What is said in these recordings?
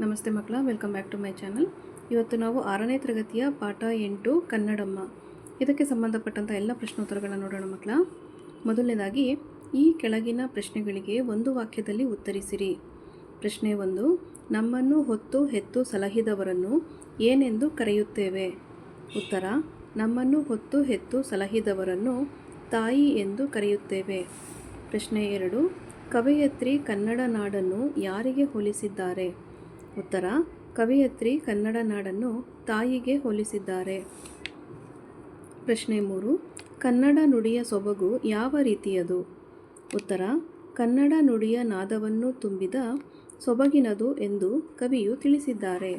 ನಮಸ್ತೆ ಮಕ್ಕಳ welcome back to my channel ಇವತ್ತು ನಾವು ಆರನೇ ತರಗತಿಯ ಪಾಠ ಎಂಟು, ಕನ್ನಡಮ್ಮ. ಇದಕ್ಕೆ ಸಂಬಂಧಪಟ್ಟಂಥ ಎಲ್ಲ ಪ್ರಶ್ನೋತ್ತರಗಳನ್ನು ನೋಡೋಣ ಮಕ್ಕಳ. ಮೊದಲನೇದಾಗಿ, ಈ ಕೆಳಗಿನ ಪ್ರಶ್ನೆಗಳಿಗೆ ಒಂದು ವಾಕ್ಯದಲ್ಲಿ ಉತ್ತರಿಸಿರಿ. ಪ್ರಶ್ನೆ ಒಂದು, ನಮ್ಮನ್ನು ಹೊತ್ತು ಹೆತ್ತು ಸಲಹಿದವರನ್ನು ಏನೆಂದು ಕರೆಯುತ್ತೇವೆ? ಉತ್ತರ, ನಮ್ಮನ್ನು ಹೊತ್ತು ಹೆತ್ತು ಸಲಹಿದವರನ್ನು ತಾಯಿ ಎಂದು ಕರೆಯುತ್ತೇವೆ. ಪ್ರಶ್ನೆ ಎರಡು, ಕವಯತ್ರಿ ಕನ್ನಡ ನಾಡನ್ನು ಯಾರಿಗೆ ಹೋಲಿಸಿದ್ದಾರೆ? ಉತ್ತರ, ಕವಿಯತ್ರಿ ಕನ್ನಡ ನಾಡನ್ನು ತಾಯಿಗೆ ಹೋಲಿಸಿದ್ದಾರೆ. ಪ್ರಶ್ನೆ ಮೂರು, ಕನ್ನಡ ನುಡಿಯ ಸೊಬಗು ಯಾವ ರೀತಿಯದು? ಉತ್ತರ, ಕನ್ನಡ ನುಡಿಯ ನಾದವನ್ನು ತುಂಬಿದ ಸೊಬಗಿನದು ಎಂದು ಕವಿಯು ತಿಳಿಸಿದ್ದಾರೆ.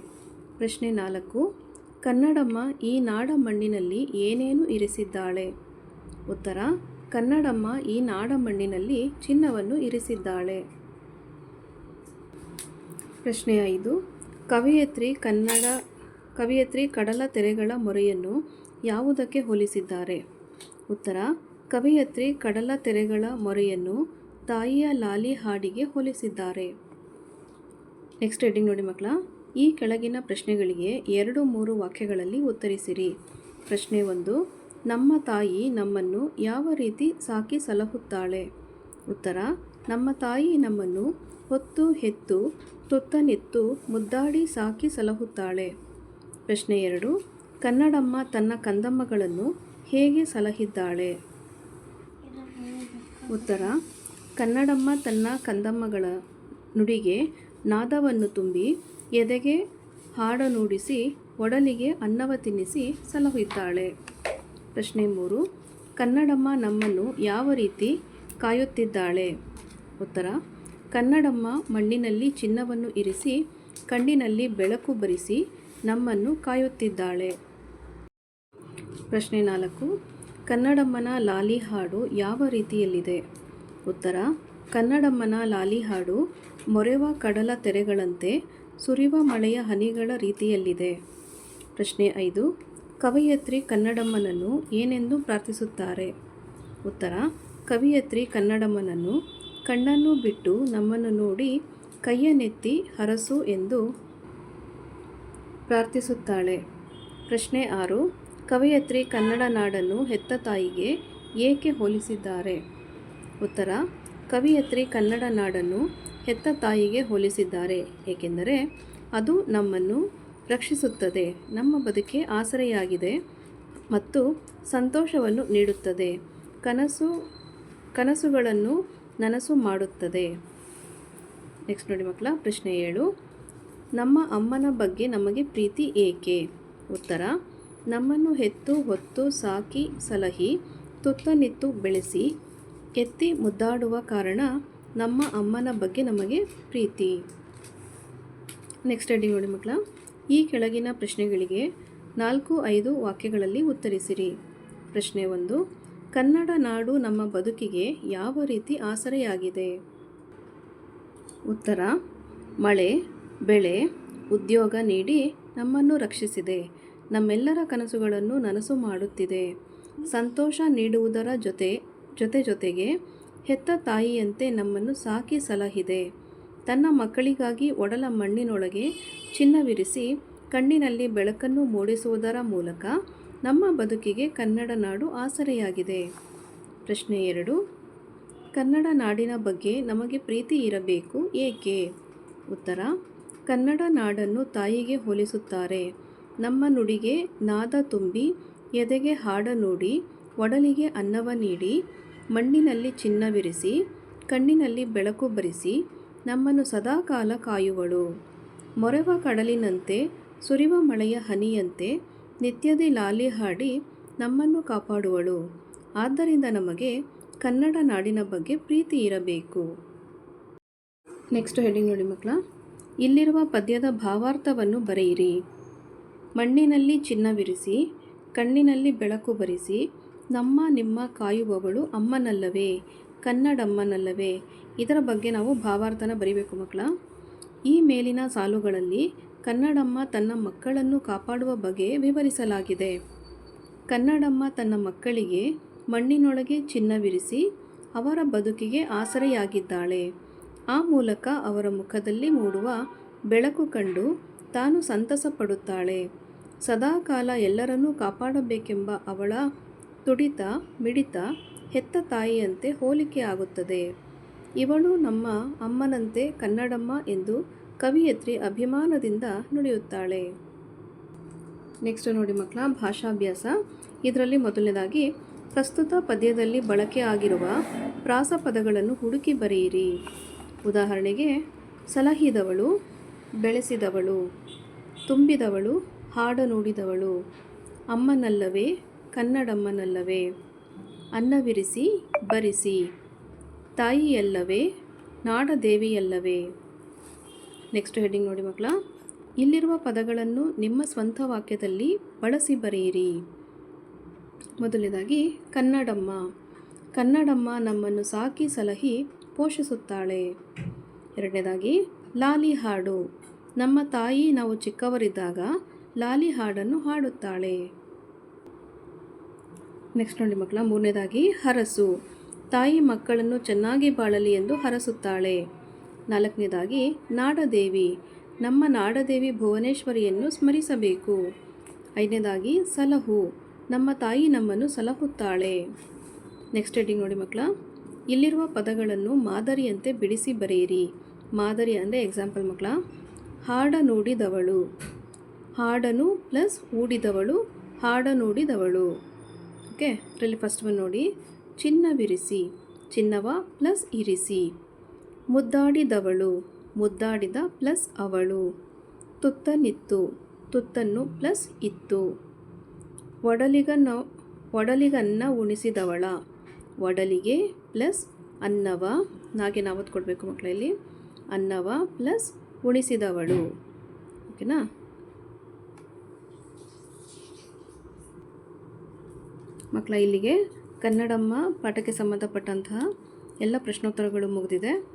ಪ್ರಶ್ನೆ ನಾಲ್ಕು, ಕನ್ನಡಮ್ಮ ಈ ನಾಡ ಮಣ್ಣಿನಲ್ಲಿ ಏನೇನು ಇರಿಸಿದ್ದಾಳೆ? ಉತ್ತರ, ಕನ್ನಡಮ್ಮ ಈ ನಾಡ ಮಣ್ಣಿನಲ್ಲಿ ಚಿನ್ನವನ್ನು ಇರಿಸಿದ್ದಾಳೆ. ಪ್ರಶ್ನೆ ಐದು. ಕವಿಯತ್ರಿ ಕನ್ನಡ, ಕವಿಯತ್ರಿ ಕಡಲ ತೆರೆಗಳ ಮೊರೆಯನ್ನು ಯಾವುದಕ್ಕೆ ಹೋಲಿಸಿದ್ದಾರೆ? ಉತ್ತರ, ಕವಿಯತ್ರಿ ಕಡಲ ತೆರೆಗಳ ಮೊರೆಯನ್ನು ತಾಯಿಯ ಲಾಲಿ ಹಾಡಿಗೆ ಹೋಲಿಸಿದ್ದಾರೆ. ನೆಕ್ಸ್ಟ್ ಹೆಡ್ಡಿಂಗ್ ನೋಡಿ ಮಕ್ಕಳ. ಈ ಕೆಳಗಿನ ಪ್ರಶ್ನೆಗಳಿಗೆ ಎರಡು ಮೂರು ವಾಕ್ಯಗಳಲ್ಲಿ ಉತ್ತರಿಸಿರಿ. ಪ್ರಶ್ನೆ ಒಂದು, ನಮ್ಮ ತಾಯಿ ನಮ್ಮನ್ನು ಯಾವ ರೀತಿ ಸಾಕಿ ಸಲಹುತ್ತಾಳೆ? ಉತ್ತರ, ನಮ್ಮ ತಾಯಿ ನಮ್ಮನ್ನು ಹೊತ್ತು ಹೆತ್ತು ತುತ್ತನಿತ್ತು, ಮುದ್ದಾಡಿ ಸಾಕಿ ಸಲಹುತ್ತಾಳೆ. ಪ್ರಶ್ನೆ ಎರಡು, ಕನ್ನಡಮ್ಮ ತನ್ನ ಕಂದಮ್ಮಗಳನ್ನು ಹೇಗೆ ಸಲಹಿದ್ದಾಳೆ? ಉತ್ತರ, ಕನ್ನಡಮ್ಮ ತನ್ನ ಕಂದಮ್ಮಗಳ ನುಡಿಗೆ ನಾದವನ್ನು ತುಂಬಿ ಎದೆಗೆ ಹಾಡ ನುಡಿಸಿ ಒಡಲಿಗೆ ಅನ್ನವ ತಿನ್ನಿಸಿ ಸಲಹಿದ್ದಾಳೆ ಪ್ರಶ್ನೆ ಮೂರು, ಕನ್ನಡಮ್ಮ ನಮ್ಮನ್ನು ಯಾವ ರೀತಿ ಕಾಯುತ್ತಿದ್ದಾಳೆ? ಉತ್ತರ ಕನ್ನಡಮ್ಮ ಮಣ್ಣಿನಲ್ಲಿ ಚಿನ್ನವನ್ನು ಇರಿಸಿ, ಕಣ್ಣಿನಲ್ಲಿ ಬೆಳಕು ಬರಿಸಿ ನಮ್ಮನ್ನು ಕಾಯುತ್ತಿದ್ದಾಳೆ. ಪ್ರಶ್ನೆ ನಾಲ್ಕು. ಕನ್ನಡಮ್ಮನ ಲಾಲಿ ಹಾಡು ಯಾವ ರೀತಿಯಲ್ಲಿದೆ? ಉತ್ತರ. ಕನ್ನಡಮ್ಮನ ಲಾಲಿ ಹಾಡು ಮೊರೆವ ಕಡಲ ತೆರೆಗಳಂತೆ ಸುರಿವ ಮಳೆಯ ಹನಿಗಳ ರೀತಿಯಲ್ಲಿದೆ. ಪ್ರಶ್ನೆ ಐದು. ಕವಯತ್ರಿ ಕನ್ನಡಮ್ಮನನ್ನು ಏನೆಂದು ಪ್ರಾರ್ಥಿಸುತ್ತಾರೆ? ಉತ್ತರ. ಕವಿಯತ್ರಿ ಕನ್ನಡಮ್ಮನನ್ನು ಕಣ್ಣನ್ನು ಬಿಟ್ಟು ನಮ್ಮನ್ನು ನೋಡಿ ಕೈಯನ್ನೆತ್ತಿ ಹರಸು ಎಂದು ಪ್ರಾರ್ಥಿಸುತ್ತಾಳೆ. ಪ್ರಶ್ನೆ ಆರು, ಕವಯತ್ರಿ ಕನ್ನಡ ನಾಡನ್ನು ಹೆತ್ತ ತಾಯಿಗೆ ಏಕೆ ಹೋಲಿಸಿದ್ದಾರೆ? ಉತ್ತರ, ಕವಿಯತ್ರಿ ಕನ್ನಡ ನಾಡನ್ನು ಹೆತ್ತ ತಾಯಿಗೆ ಹೋಲಿಸಿದ್ದಾರೆ, ಏಕೆಂದರೆ ಅದು ನಮ್ಮನ್ನು ರಕ್ಷಿಸುತ್ತದೆ, ನಮ್ಮ ಬದುಕೆ ಆಸರೆಯಾಗಿದೆ ಮತ್ತು ಸಂತೋಷವನ್ನು ನೀಡುತ್ತದೆ. ಕನಸು, ಕನಸುಗಳನ್ನು ನನಸು ಮಾಡುತ್ತದೆ. ನೆಕ್ಸ್ಟ್ ನೋಡಿ ಮಕ್ಕಳ, ಪ್ರಶ್ನೆ ಏಳು. ನಮ್ಮ ಅಮ್ಮನ ಬಗ್ಗೆ ನಮಗೆ ಪ್ರೀತಿ ಏಕೆ? ಉತ್ತರ, ನಮ್ಮನ್ನು ಹೆತ್ತು, ಹೊತ್ತು, ಸಾಕಿ, ಸಲಹಿ ತುತ್ತನಿತ್ತು ಬೆಳೆಸಿ, ಎತ್ತಿ ಮುದ್ದಾಡುವ ಕಾರಣ ನಮ್ಮ ಅಮ್ಮನ ಬಗ್ಗೆ ನಮಗೆ ಪ್ರೀತಿ. ನೆಕ್ಸ್ಟ್ ಅಡಿ ನೋಡಿ ಮಕ್ಕಳ, ಈ ಕೆಳಗಿನ ಪ್ರಶ್ನೆಗಳಿಗೆ ನಾಲ್ಕು, ಐದು ವಾಕ್ಯಗಳಲ್ಲಿ ಉತ್ತರಿಸಿರಿ. ಪ್ರಶ್ನೆ ಒಂದು ಕನ್ನಡ ನಾಡು ನಮ್ಮ ಬದುಕಿಗೆ ಯಾವ ರೀತಿ ಆಸರೆಯಾಗಿದೆ? ಉತ್ತರ, ಮಳೆ, ಬೆಳೆ, ಉದ್ಯೋಗ ನೀಡಿ ನಮ್ಮನ್ನು ರಕ್ಷಿಸಿದೆ. ನಮ್ಮೆಲ್ಲರ ಕನಸುಗಳನ್ನು ನನಸು ಮಾಡುತ್ತಿದೆ. ಸಂತೋಷ ನೀಡುವುದರ ಜೊತೆ ಜೊತೆ ಜೊತೆಗೆ ಹೆತ್ತ ತಾಯಿಯಂತೆ ನಮ್ಮನ್ನು ಸಾಕಿ ಸಲಹಿದೆ. ತನ್ನ ಮಕ್ಕಳಿಗಾಗಿ ಒಡಲ ಮಣ್ಣಿನೊಳಗೆ ಚಿನ್ನವಿರಿಸಿ ಕಣ್ಣಿನಲ್ಲಿ ಬೆಳಕನ್ನು ಮೂಡಿಸುವುದರ ಮೂಲಕ ನಮ್ಮ ಬದುಕಿಗೆ ಕನ್ನಡ ನಾಡು ಆಸರೆಯಾಗಿದೆ. ಪ್ರಶ್ನೆ ಎರಡು, ಕನ್ನಡ ನಾಡಿನ ಬಗ್ಗೆ ನಮಗೆ ಪ್ರೀತಿ ಇರಬೇಕು ಏಕೆ? ಉತ್ತರ, ಕನ್ನಡ ನಾಡನ್ನು ತಾಯಿಗೆ ಹೋಲಿಸುತ್ತಾರೆ. ನಮ್ಮ ನುಡಿಗೆ ನಾದ ತುಂಬಿ, ಎದೆಗೆ ಹಾಡ ನೋಡಿ, ಒಡಲಿಗೆ ಅನ್ನವ ನೀಡಿ, ಮಣ್ಣಿನಲ್ಲಿ ಚಿನ್ನವಿರಿಸಿ, ಕಣ್ಣಿನಲ್ಲಿ ಬೆಳಕು ಬರಿಸಿ, ನಮ್ಮನ್ನು ಸದಾಕಾಲ ಕಾಯುವಳು. ಮೊರೆವ ಕಡಲಿನಂತೆ, ಸುರಿವ ಮಳೆಯ ಹನಿಯಂತೆ ನಿತ್ಯದಿ ಲಾಲಿ ಹಾಡಿ ನಮ್ಮನ್ನು ಕಾಪಾಡುವಳು. ಆದ್ದರಿಂದ ನಮಗೆ ಕನ್ನಡ ನಾಡಿನ ಬಗ್ಗೆ ಪ್ರೀತಿ ಇರಬೇಕು. ನೆಕ್ಸ್ಟ್ ಹೆಡಿಂಗ್ ನೋಡಿ ಮಕ್ಕಳ. ಇಲ್ಲಿರುವ ಪದ್ಯದ ಭಾವಾರ್ಥವನ್ನು ಬರೆಯಿರಿ. ಮಣ್ಣಿನಲ್ಲಿ ಚಿನ್ನವಿರಿಸಿ, ಕಣ್ಣಿನಲ್ಲಿ ಬೆಳಕು ಬರಿಸಿ, ನಮ್ಮ ನಿಮ್ಮ ಕಾಯುವವಳು ಅಮ್ಮನಲ್ಲವೇ, ಕನ್ನಡಮ್ಮನಲ್ಲವೇ. ಇದರ ಬಗ್ಗೆ ನಾವು ಭಾವಾರ್ಥನ ಬರೀಬೇಕು ಮಕ್ಕಳ. ಈ ಮೇಲಿನ ಸಾಲುಗಳಲ್ಲಿ ಕನ್ನಡಮ್ಮ ತನ್ನ ಮಕ್ಕಳನ್ನು ಕಾಪಾಡುವ ಬಗ್ಗೆ ವಿವರಿಸಲಾಗಿದೆ. ಕನ್ನಡಮ್ಮ ತನ್ನ ಮಕ್ಕಳಿಗೆ ಮಣ್ಣಿನೊಳಗೆ ಚಿನ್ನವಿರಿಸಿ ಅವರ ಬದುಕಿಗೆ ಆಸರೆಯಾಗಿದ್ದಾಳೆ. ಆ ಮೂಲಕ ಅವರ ಮುಖದಲ್ಲಿ ಮೂಡುವ ಬೆಳಕು ಕಂಡು ತಾನು ಸಂತಸ ಪಡುತ್ತಾಳೆ ಸದಾಕಾಲ ಎಲ್ಲರನ್ನೂ ಕಾಪಾಡಬೇಕೆಂಬ ಅವಳ ತುಡಿತ, ಮಿಡಿತ, ಹೆತ್ತ ತಾಯಿಯಂತೆ ಹೋಲಿಕೆ ಆಗುತ್ತದೆ. ಇವಳು ನಮ್ಮ ಅಮ್ಮನಂತೆ ಕನ್ನಡಮ್ಮ ಎಂದು ಕವಿಯತ್ರಿ ಅಭಿಮಾನದಿಂದ ನುಡಿಯುತ್ತಾಳೆ. ನೆಕ್ಸ್ಟ್ ನೋಡಿ ಮಕ್ಕಳ, ಭಾಷಾಭ್ಯಾಸ. ಇದರಲ್ಲಿ ಮೊದಲನೇದಾಗಿ, ಪ್ರಸ್ತುತ ಪದ್ಯದಲ್ಲಿ ಬಳಕೆ ಆಗಿರುವ ಪ್ರಾಸ ಪದಗಳನ್ನು ಹುಡುಕಿ ಬರೆಯಿರಿ. ಉದಾಹರಣೆಗೆ, ಸಲಹಿದವಳು, ಬೆಳೆಸಿದವಳು, ತುಂಬಿದವಳು, ಹಾಡ ನುಡಿದವಳು, ಅಮ್ಮನಲ್ಲವೇ, ಕನ್ನಡಮ್ಮನಲ್ಲವೇ, ಅನ್ನವಿರಿಸಿ, ಬರಿಸಿ, ತಾಯಿಯಲ್ಲವೇ, ನಾಡದೇವಿಯಲ್ಲವೇ ನೆಕ್ಸ್ಟ್ ಹೆಡ್ಡಿಂಗ್ ನೋಡಿ ಮಕ್ಕಳ. ಇಲ್ಲಿರುವ ಪದಗಳನ್ನು ನಿಮ್ಮ ಸ್ವಂತ ವಾಕ್ಯದಲ್ಲಿ ಬಳಸಿ ಬರೆಯಿರಿ. ಮೊದಲನೇದಾಗಿ, ಕನ್ನಡಮ್ಮ. ಕನ್ನಡಮ್ಮ ನಮ್ಮನ್ನು ಸಾಕಿ ಸಲಹಿ ಪೋಷಿಸುತ್ತಾಳೆ. ಎರಡನೇದಾಗಿ, ಲಾಲಿ ಹಾಡು. ನಮ್ಮ ತಾಯಿ ನಾವು ಚಿಕ್ಕವರಿದ್ದಾಗ ಲಾಲಿ ಹಾಡನ್ನು ಹಾಡುತ್ತಾಳೆ. ನೆಕ್ಸ್ಟ್ ನೋಡಿ ಮಕ್ಕಳ, ಮೂರನೇದಾಗಿ, ಹರಸು. ತಾಯಿ ಮಕ್ಕಳನ್ನು ಚೆನ್ನಾಗಿ ಬಾಳಲಿ ಎಂದು ಹರಸುತ್ತಾಳೆ. ನಾಲ್ಕನೇದಾಗಿ, ನಾಡದೇವಿ, ನಮ್ಮ ನಾಡದೇವಿ ಭುವನೇಶ್ವರಿಯನ್ನು ಸ್ಮರಿಸಬೇಕು. ಐದನೇದಾಗಿ, ಸಲಹು, ನಮ್ಮ ತಾಯಿ ನಮ್ಮನ್ನು ಸಲಹುತ್ತಾಳೆ. ನೆಕ್ಸ್ಟ್ ಹೆಡ್ಡಿಂಗ್ ನೋಡಿ ಮಕ್ಕಳ, ಇಲ್ಲಿರುವ ಪದಗಳನ್ನು ಮಾದರಿಯಂತೆ ಬಿಡಿಸಿ ಬರೆಯಿರಿ. ಮಾದರಿ ಅಂದರೆ ಎಕ್ಸಾಂಪಲ್ ಮಕ್ಕಳ ಹಾಡ ನೋಡಿದವಳು ಹಾಡನು ಪ್ಲಸ್ ಊಡಿದವಳು ಹಾಡ ನೋಡಿದವಳು ಓಕೆ ಇದರಲ್ಲಿ ಫಸ್ಟ್ ಒನ್ ನೋಡಿ, ಚಿನ್ನವಿರಿಸಿ, ಚಿನ್ನವ ಪ್ಲಸ್ ಇರಿಸಿ. ಮುದ್ದಾಡಿದವಳು, ಮುದ್ದಾಡಿದ ಪ್ಲಸ್ ಅವಳು. ತುತ್ತನಿತ್ತು, ತುತ್ತನ್ನು ಪ್ಲಸ್ ಇತ್ತು. ಒಡಲಿಗನ, ಒಡಲಿಗನ್ನ ಉಣಿಸಿದವಳ. ಒಡಲಿಗೆ ಪ್ಲಸ್ ಅನ್ನವ, ನಾಗೆ ನಾವು ಕೊಡಬೇಕು ಮಕ್ಕಳಲ್ಲಿ ಅನ್ನವ ಪ್ಲಸ್ ಉಣಿಸಿದವಳು. ಓಕೆನಾ? ಮಕ್ಕಳ ಇಲ್ಲಿಗೆ ಕನ್ನಡಮ್ಮ ಪಾಠಕ್ಕೆ ಸಂಬಂಧಪಟ್ಟಂತಹ ಎಲ್ಲ ಪ್ರಶ್ನೋತ್ತರಗಳು ಮುಗಿದಿದೆ.